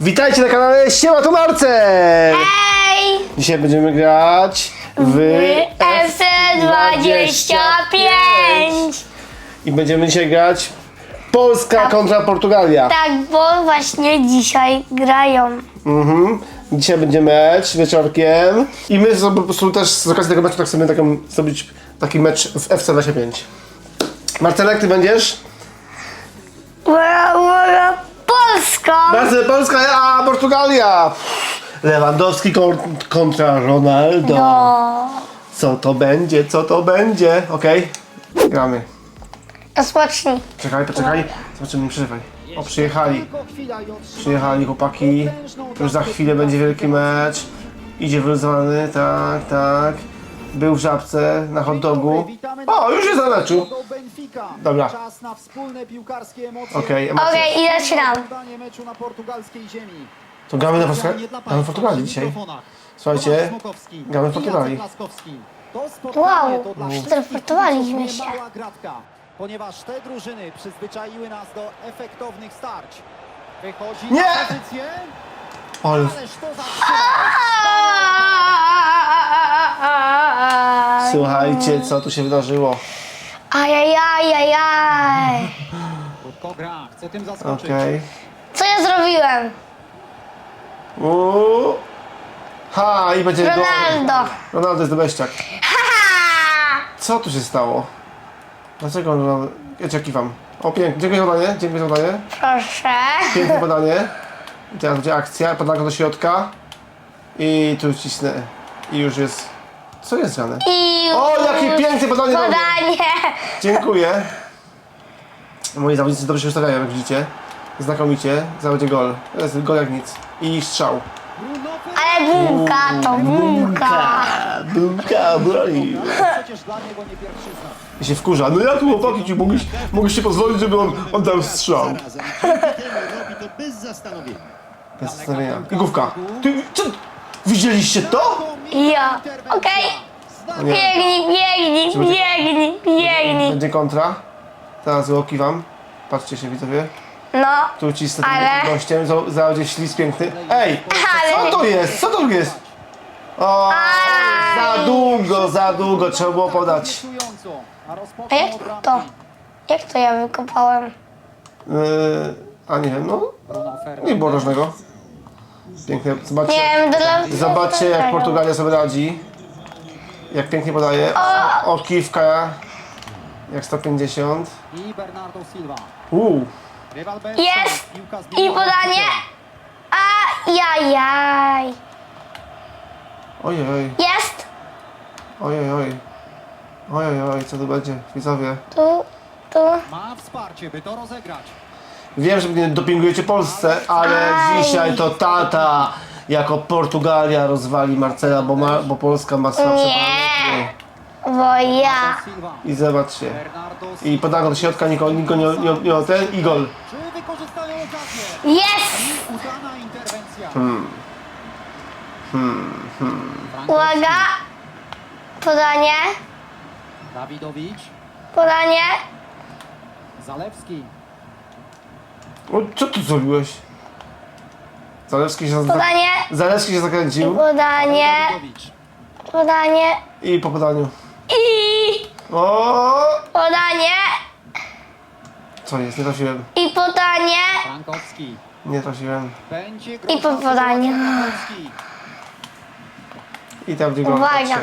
Witajcie na kanale Siema to Marce! Hej! Dzisiaj będziemy grać w FC25! i będziemy dzisiaj grać Polska kontra Portugalia. Tak, bo właśnie dzisiaj grają. Mhm. Dzisiaj będzie mecz wieczorkiem i my sobie po prostu też z okazji tego meczu tak sobie taką, zrobić taki mecz w FC25. Marcelek, ty będziesz? Ura, ura, Polska! Marcel, Polska, a Portugalia! Lewandowski kon- kontra Ronaldo. No. Co to będzie, co to będzie? Okej, gramy. Rozpocznij. Czekaj, poczekaj. Zobaczymy, nie przerywaj. O, przyjechali. Przyjechali chłopaki. Już za chwilę będzie wielki mecz. Idzie wyluzowany, tak, tak. Był w żabce na hot dogu. O, już jest na meczu. Dobra. Czas na wspólne piłkarskie emocje. Okej, emocje. Okej, i zaczynam. Oglądanie meczu na portugalskiej ziemi. To gramy na Portugalii? Gramy w Portugalii dzisiaj. Słuchajcie, gramy w Portugalii. Wow, teleportowaliśmy się. Ponieważ te drużyny przyzwyczaiły nas do efektownych starć. Wychodzi Nie! na pozycję, Ale ależ to zatrzymał. Słuchajcie, co tu się wydarzyło. Ajajajajaj. Krótko gra, chce tym zaskoczyć. Okej. Co ja zrobiłem? Uuu. Ha, i będzie gol. Ronaldo. Ronaldo jest dobeściak. Ha! Co tu się stało? Dlaczego on... Ja cię kiwam. O, pięknie. Dziękuję za podanie. Dziękuję za podanie. Proszę. Piękne podanie. I teraz będzie akcja. Podanka do środka. I tu wcisnę. I już jest... Co jest grane? I O, jakie piękne podanie! podanie. Dziękuję. Moi zawodnicy dobrze się ustawiają, jak widzicie. Znakomicie. Zaraz będzie gol. To jest gol jak nic. I strzał. Ale bułka to. Bumka, broni. przecież dla niego nie pierwszy znak. I się wkurza. No jak chłopaki ci mogłeś, mogłeś się pozwolić, żeby on, on dał strzał. Zarazem dzięki temu robi to bez zastanowienia. Bez zastanowienia. I główka. Ty, co? Widzieliście to? Ja. Okej. Biegnij, biegnij, biegnij, biegnij. Będzie kontra. Teraz łoki wam. Patrzcie się widzowie. No, Tu cisnę Ale- tym gościem. Za- Zaraz będzie ślizg piękny. Ej! ale... Co to jest? Co to jest? O, za długo, za długo trzeba było podać. A jak to? Jak to ja wykopałem? Yy, a nie wiem, no nie było różnego. Pięknie, zobaczcie. Nie wiem, dla... Zobaczcie jak Portugalia sobie radzi. Jak pięknie podaje. O, kiwka. Jak 150. I Bernardo Silva. Uuu. Rywal Jest! I podanie? Ajajaj. Ojej, oj. Jest! Ojej, oj. Ojej, oj, co tu będzie? Widzowie. Tu, tu. Ma wsparcie, by to rozegrać. Wiem, że nie dopingujecie Polsce, ale Aj. dzisiaj to tata jako Portugalia rozwali Marcela, bo, ma, bo Polska ma słabsze Nie. parametry. Bo ja. I zobaczcie. I Silva. podago do środka, nikogo, nikogo nie, nie, nie, nie ten i gol. Czy wykorzystają okazję? Jest! Udana interwencja. Hmm. Uwaga. Podanie. Dawidowicz. Podanie. Zalewski. O, co tu zrobiłeś? Zalewski się, za- Podanie. Zalewski się zakręcił Podanie. Podanie. i po podaniu. I O! podanie. Co jest? Nie trafiłem. I podanie. Frankowski. Nie trafiłem. Będzie I po podaniu. Frankowski. I tam gdzie. Uwaga. patrzcie.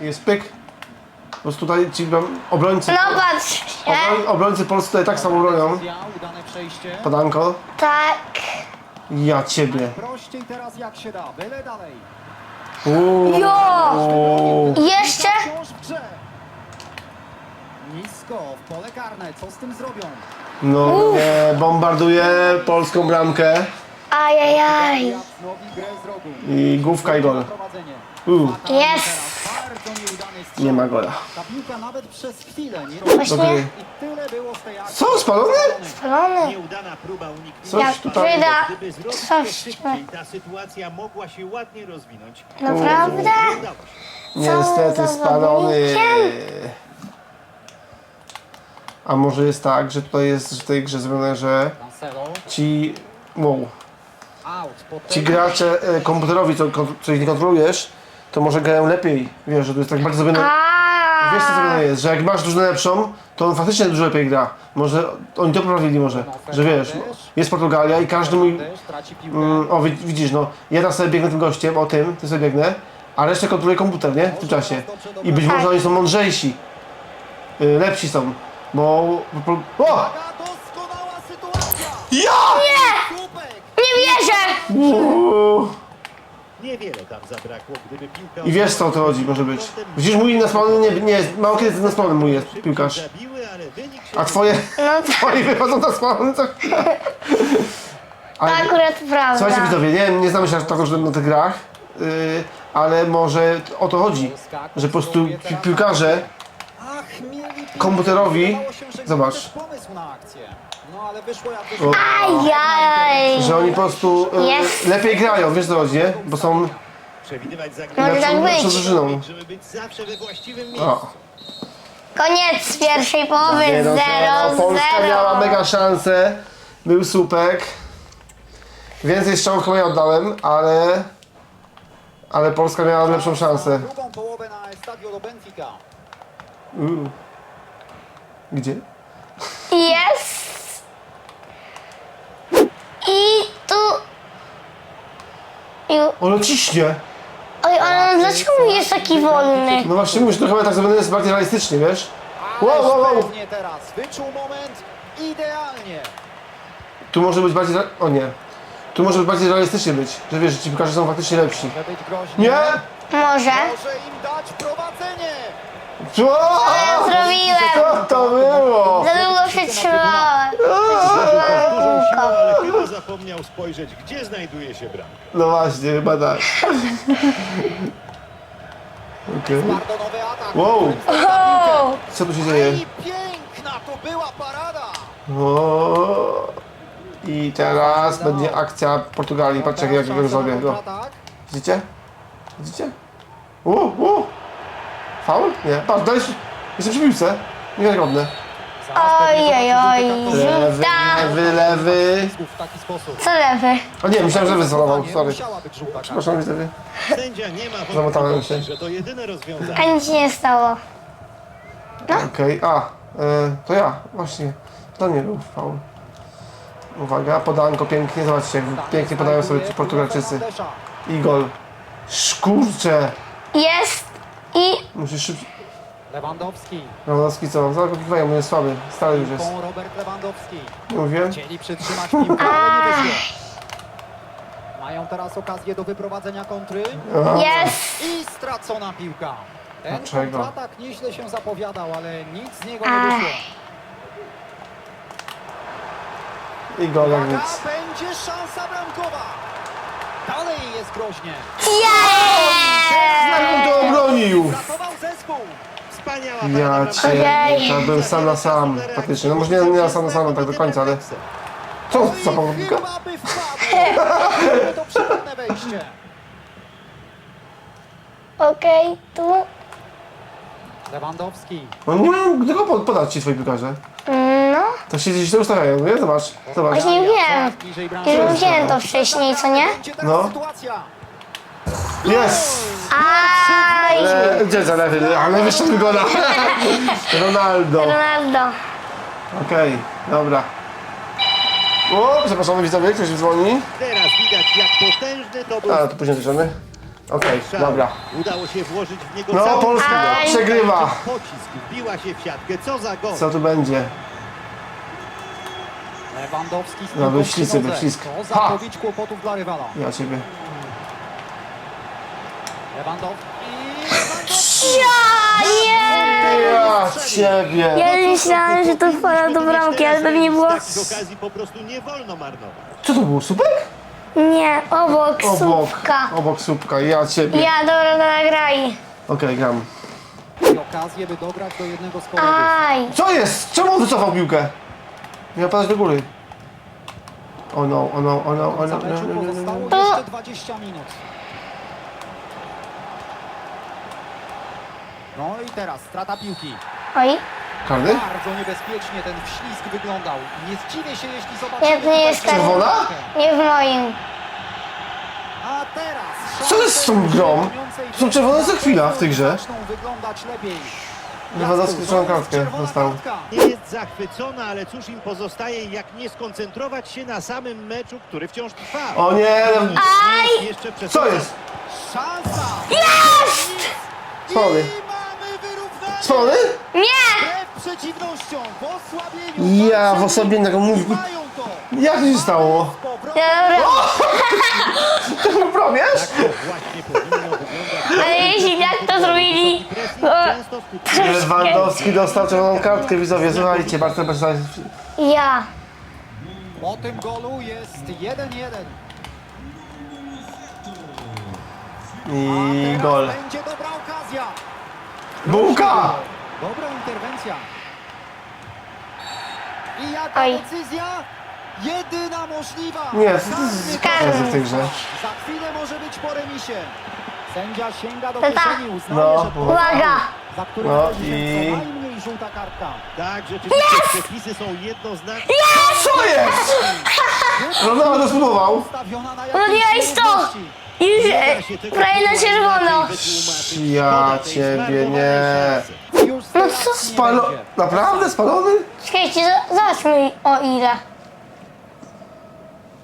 Jest pyk. Po prostu tutaj ci obrońcy. No patrzcie. Obroń, obrońcy polscy tutaj tak samo bronią. Udane przejście. Podanko. Tak. Ja ciebie. Prościej teraz jak się da. Byle dalej. Uuu. Jo. Jeszcze. Wciąż w grze. Nisko, w pole karne. Co z tym zrobią? No nie, bombarduje polską bramkę. Ajajaj. Wznowi grę z rogu. I główka i gol. Prowadzenie. Uuu. Jest. Nie ma gola. Ta piłka nawet przez chwilę nie Właśnie. Dobry. I tyle było z tej akcji. Co, spalony? Spalony. Nieudana próba uniknięcia. Coś Jak tutaj- wyda. Gdyby zrobić to Coś. szybciej, ta sytuacja mogła się ładnie rozwinąć. Naprawdę? Nie udało się. Niestety spalony. A może jest tak, że tutaj jest w tej grze zrobione, że Cancelo. ci... Wow. Out. Ci gracze e, komputerowi, co, co ich nie kontrolujesz, to może grają lepiej. Wiesz, że to jest tak bardzo zrobione... Wiesz co zrobione jest, że jak masz drużynę lepszą, to on faktycznie dużo lepiej gra. Może oni to poprawili może, że wiesz, jest Portugalia i każdy mój... Mm, o wi- widzisz, no, ja teraz sobie biegnę tym gościem, o tym, ty sobie biegnę, a resztę kontroluje komputer, nie? W tym czasie. I być może oni są mądrzejsi. Y, lepsi są. Bo... O! Doskonała sytuacja! Ja! Słupek! Nie wierzę! Uuu. Niewiele tam zabrakło, gdyby piłka... I wiesz co o to chodzi, może być. Widzisz, mój naspalony nie, nie, mało kiedy naspalony mój jest piłkarz. Zabiły, ale wynik się A twoje, No twoje wychodzą naspalone co to Ale, akurat prawda. słuchajcie widzowie, nie, nie znamy się aż tak dobrze na tych grach, y, ale może o to chodzi, że po prostu pi piłkarze Ach, mieli piłkę. Komputerowi- Wydawało się, że zobacz. mieli też pomysł na akcję. No ale wyszło jak wyszło. O. Ajaj. że oni po prostu Jest. lepiej grają, wiesz co chodzi, nie? Bo są... przewidywać Może zagranie, tak lepszą być. drużyną. żeby być zawsze we właściwym miejscu. O. Koniec pierwszej połowy. Nie no, 0 no, Polska miała 0 mega szansę, był słupek. Więcej strzałów chyba ja oddałem, ale... Ale Polska miała lepszą szansę. Drugą połowę na Estadio do Benfica. Gdzie? Jest. I tu... I... Ono ciśnie! Oj, ale dlaczego jest taki wolny? No właśnie mówisz, to chyba tak zrobione jest bardziej realistycznie, wiesz? Wow, wow, wow. pewnie teraz. Wyczuł moment idealnie. Tu może być bardziej... re- O nie. Tu może być bardziej realistycznie być, że wiesz, że ci piłkarze są faktycznie lepsi. Może być groźnie. Nie! Może. Może im dać prowadzenie. Co? Ja zrobiłem. Co to było? Za długo przetrzymałem. Dużą siłą, ale chyba zapomniał spojrzeć, gdzie znajduje się bramka. No właśnie, chyba tak. Okej. Bardzo nowy atak. Wow. O, Co tu się dzieje? I piękna to była parada. O. I teraz będzie akcja Portugalii. Patrzcie jak ja go zrobię. No. Widzicie? Widzicie? U, u. Faul? Nie. Patrz, dajesz... Jestem przy piłce. Niewiarygodne. Pewnie Oj. Lewy, lewy, lewy. W taki sposób. co lewy? A nie, myślałem, że wysolował. Nie Sorry. musiała być żółta. Przepraszam, widzowie. Sędzia nie ma Zamotałem wątpliwości, się. że to jedyne rozwiązanie. A nic się nie stało. Okej, a. E, to ja. Właśnie. To nie był faul. Uwaga, podanko pięknie. Zobaczcie, jak pięknie podają sobie ci Portugalczycy. I gol. Szkurcze. Jest. I... Musisz szybciej. Lewandowski. Lewandowski co? Za go kiwają, on jest słaby. Stary już jest. Robert Lewandowski. Nie mówiłem? Chcieli przytrzymać piłkę, ale nie wyszło. Mają teraz okazję do wyprowadzenia kontry. Jest. I stracona piłka. Ten Dlaczego? kontratak nieźle się zapowiadał, ale nic z niego nie wyszło. I gol jak nic. będzie szansa bramkowa. Dalej jest groźnie. On to obronił? Ratował zespół. Wspaniała Ja cię, Ojej. to byłem sam na sam, faktycznie. No może nie, nie sam na sam, tak do końca, ale... Co No i za pomocnika? chyba by wpadło. To przydatne wejście. Okej, tu. Lewandowski. No nie mają do kogo podać ci twoi piłkarze. No. To się gdzieś źle ustawiają, nie? Zobacz, zobacz. Właśnie wiem. Bliżej bramki. Już wziąłem to wcześniej, co nie? Będzie No. sytuacja. Jest! Aj. E, Gdzie za lewy? Ale wyszedł gola. Ronaldo. Ronaldo. Okej, dobra. O, przepraszamy widzowie, ktoś dzwoni. Teraz widać, jak potężny to był A, to później bierzemy. Okej, strzał. dobra. Udało się włożyć w niego No, Polska Aj. przegrywa. Pocisk wbiła się w siatkę. Co za gol. Co tu będzie? Lewandowski z No, przy nodze. wyślisk. To Ha! zapowiedź kłopotów dla rywala. Ja ciebie. Ja, nie. Ja ciebie. Ja myślałem, że to wpada do bramki, ale pewnie było... Okazji po prostu nie wolno marnować. Co to było, słupek? Nie, obok Obok. słupka. Obok słupka, ja ciebie. Ja, dobra, dobra, graj. Okej, gram. I okazję, by dograć do jednego z kolegów. Aj. Co jest? Czemu on wycofał piłkę? Miał padać do góry. O no, o no, o no, o no, Za no, no, no, no, pozostało no. jeszcze 20 minut. No i teraz strata piłki. Oj, Karny? Bardzo niebezpiecznie ten wślizg wyglądał. Nie zdziwię się, jeśli zobaczymy... To nie jest tak. Czerwona? nie w moim. z tą grą? Są czerwone co chwila w tej grze. Zaczną wyglądać lepiej. Lewandowski czerwoną kartkę dostał. jest zachwycona, ale cóż im pozostaje, jak nie skoncentrować się na samym meczu, który wciąż trwa. O nie! Aj! Jeszcze przed Co jest? Szansa! Mamy wyrównanie! Spalony? Nie! Wbrew przeciwnościom, w osłabieniu Ja w osobie mają to. Jak to się stało? Dobra, Robisz? To właśnie powinno wyglądać. ale jeśli tak to zrobili, to. Lewandowski dostał czerwoną kartkę, widzowie. Słuchajcie, Bartek Bartek. ja. Po tym golu jest 1-1. I gol. Będzie dobra okazja. Bułka! Dobra interwencja. I jaka Oj. decyzja? Jedyna możliwa. Nie, Karny karny. jest w tej grze. Za chwilę może być po remisie. Sędzia sięga do Tata. kieszeni, uznaje, No, że to uwaga. za który No się i- co najmniej żółta kartka. Tak, rzeczywiście przepisy są jednoznaczne. Co jest? Ronaldo No, spróbował. Na No nie jakiejś jest to! Już e, prawie na czerwono. Ja ciebie nie. No co Spalo... Naprawdę spalony? Czekajcie, za- zobaczmy o ile.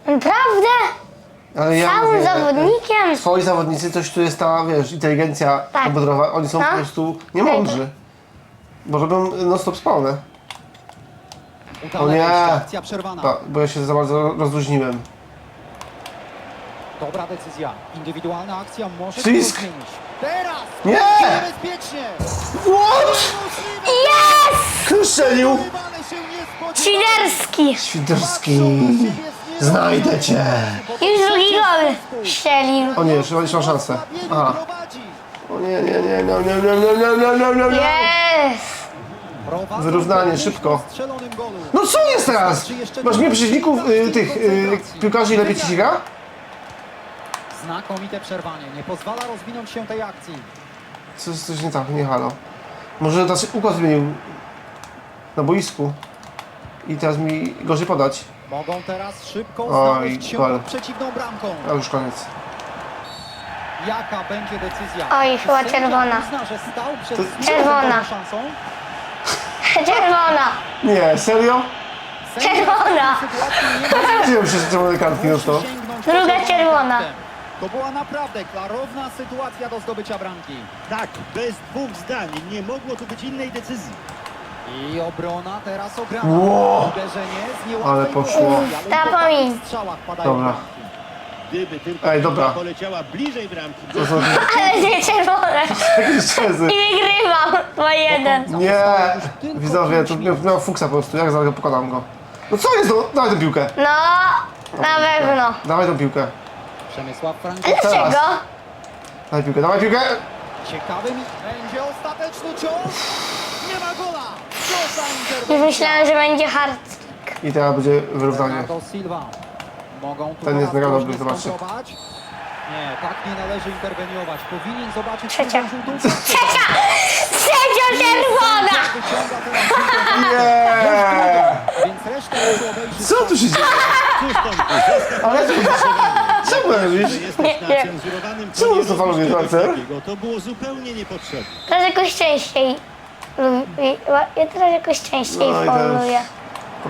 Naprawdę? Ale ja Całym mówię, zawodnikiem? Twoi zawodnicy, coś tu jest ta, wiesz, inteligencja Tak. komputerowa, oni są No. po prostu niemądrzy. Bo robią non stop spalone. Udana O nie. akcja przerwana. Pa, bo ja się za bardzo rozluźniłem. Dobra decyzja. Indywidualna akcja może Ścisk. to zmienić. Teraz! Nie! będzie Niebezpiecznie! What? Niemożliwe! Strzelił! Wyrwane się! Świderski. Świderski. Znajdę cię. Już drugi gol strzelił. O nie, jeszcze jeszcze mam szansę. Aha. O nie, nie, nie, nie, nie, nie, nie, nie, nie, nie, nie. Jest. Wyrównanie, szybko. No co jest teraz? Masz mnie przeciwników, y, tych y, piłkarzy lepiej ci się gra? Znakomite przerwanie. Nie pozwala rozwinąć się tej akcji. Coś, coś nie tak, nie halo. Może znaczy układ zmienił na boisku i teraz mi gorzej podać. Mogą teraz szybko Oj, znaleźć się gol. pod przeciwną bramką. A już koniec. Jaka będzie decyzja? Oj, chyba Sędzia czerwona. Uzna, że stał przed To- Czerwona. szansą. Czerwona. Nie, serio? Czerwona. nie się z czerwonej kartki no po Druga czerwona. To była naprawdę klarowna sytuacja do zdobycia bramki. Tak, bez dwóch zdań. Nie mogło tu być innej decyzji. I obrona teraz ograna. Ło! Uderzenie z niełatwej Ale poszło. pozycji, ale i Ta po strzałach padają Dobra. bramki. Gdyby tylko Ej, dobra. poleciała bliżej bramki. To Ale nie czerwone. takie szczezy. I wygrywam. 2-1. Nie! Widzowie, to miał, miał fuksa po prostu, jak zaraz pokonam go. No co jest, no? Dawaj tę piłkę. No, na pewno. Dawaj tę piłkę. Przemysław Franko. Dlaczego? Dawaj piłkę, dawaj piłkę! Ciekawy mi będzie ostateczny cios. Nie ma gola. Co za Już interwencja. myślałem, że będzie hard. I teraz będzie wyrównanie. Bernardo Silva. Mogą tu Ten jest dobry, zobaczcie. skontrować. Nie, tak nie należy interweniować. Powinien zobaczyć Trzecia. żółtą kartkę. Trzecia! Trzecia czerwona! Wyciąga teraz żółtą Nie! Więc resztę obejrzy Co tu się dzieje? Cóż, Tomku, Ale to... Co że mówisz? jesteś Nie, na nie. cenzurowanym to robisz czegoś takiego? To było zupełnie niepotrzebne. Teraz jakoś częściej. Ja teraz jakoś częściej No i teraz-.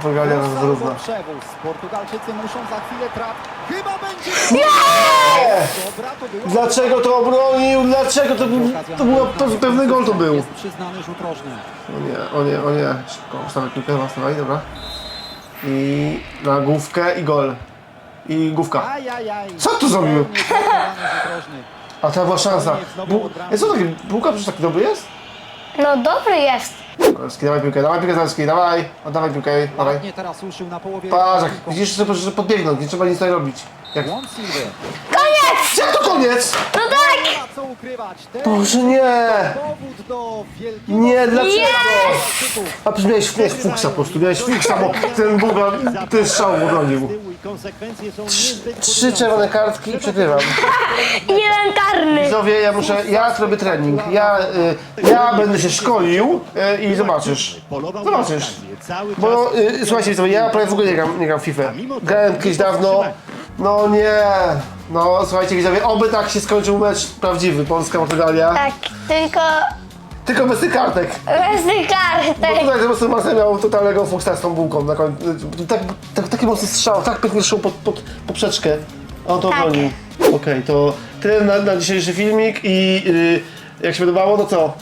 Salvo wyrówna. przewóz. Portugalczycy muszą za chwilę traf. Chyba będzie. Dobra, to było. Dlaczego to obronił? Dlaczego to był... To był pe- pewny gol to był. Jest przyznany rzut rożny. O nie, o nie, o nie. Szybko, ustawię piłkę, ustawiaj, dobra. I na główkę i gol. I główka. Ajajaj. Co tu zrobił? A ta była szansa. Bu... Jest co taki? Bułka przecież taki dobry jest? No dobry jest. Zalewski, dawaj piłkę, dawaj piłkę Zalewski, dawaj. Oddawaj piłkę, dawaj. Ładnie teraz ruszył na połowie. Przeciwników. widzisz, że że podbiegnąć, nie trzeba nic tutaj robić. Jak... Silwy. Koniec! Jak to koniec? No tak! Co ukrywać. Boże, nie! powód do wielkiego... Nie, dlaczego? Zaszczytów. A przecież miałeś, miałeś fuksa po prostu, miałeś fuksa, bo ten Bułga, ten strzał obronił. Konsekwencje są niezbyt Trzy czerwone kartki i przegrywam. I jeden karny. Widzowie, ja muszę, ja zrobię trening, ja, y, ja będę się szkolił y, i zobaczysz. Zobaczysz. Bo y, słuchajcie, widzowie, ja prawie w ogóle nie gram, nie gram w FIFA. Grałem kiedyś dawno, No nie. No słuchajcie widzowie, oby tak się skończył mecz prawdziwy, Polska-Portugalia. Tak, tylko Tylko bez tych kartek. bez tych Bo kartek. tutaj po prostu Marcel miał totalnego fuksa z tą bułką na końcu. Tak, tak, taki mocny strzał, tak pięknie szło pod, pod poprzeczkę. A on to Tak. obronił. Okej, to tyle na, na dzisiejszy filmik i yy, jak się podobało, to co?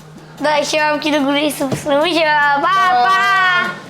Dajcie łapki do góry i subskrybujcie. Pa, pa!